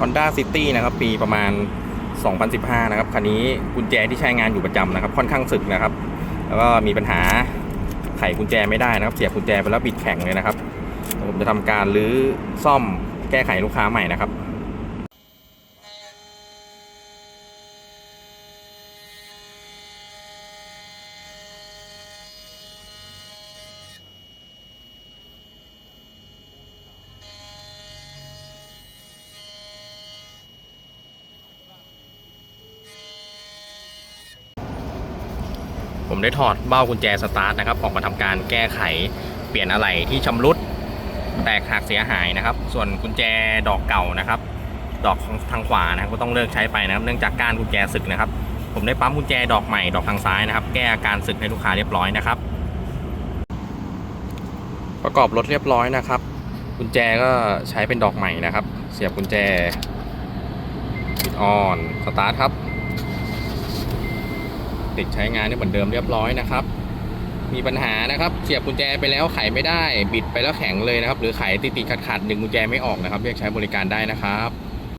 Honda City นะครับ ปีประมาณ 2015 นะครับ คันนี้กุญแจที่ใช้งานอยู่ประจำนะครับ ค่อนข้างสึกนะครับ แล้วก็มีปัญหาไขกุญแจไม่ได้นะครับ เสียบกุญแจไปแล้วบิดแข็งเลยนะครับ ผมจะทำการรื้อซ่อมแก้ไขลูกค้าใหม่นะครับ ผมได้ถอดเบ้ากุญแจสตาร์ทนะครับออกมาทำการแก้ไขเปลี่ยนอะไหล่ที่ชำรุดแตกหักเสียหายนะครับ ส่วนกุญแจดอกเก่านะครับ ดอกของทางขวานะก็ต้องเลิกใช้ไปนะครับ เนื่องจากก้านกุญแจสึกนะครับ ผมได้ปั๊มกุญแจดอกใหม่ดอกทางซ้ายนะครับ แก้อาการสึกให้ลูกค้าเรียบร้อยนะครับ ประกอบรถเรียบร้อยนะครับ กุญแจก็ใช้เป็นดอกใหม่นะครับ เสียบกุญแจปิดออนสตาร์ทครับ ติดใช้งานได้เหมือนเดิมเรียบร้อยนะครับ มีปัญหานะครับเสียบกุญแจไปแล้วไขไม่ได้ บิดไปแล้วแข็งเลยนะครับ หรือไขติดติดขัดขัดๆดึงกุญแจไม่ออกนะครับเรียกใช้บริการได้นะครับ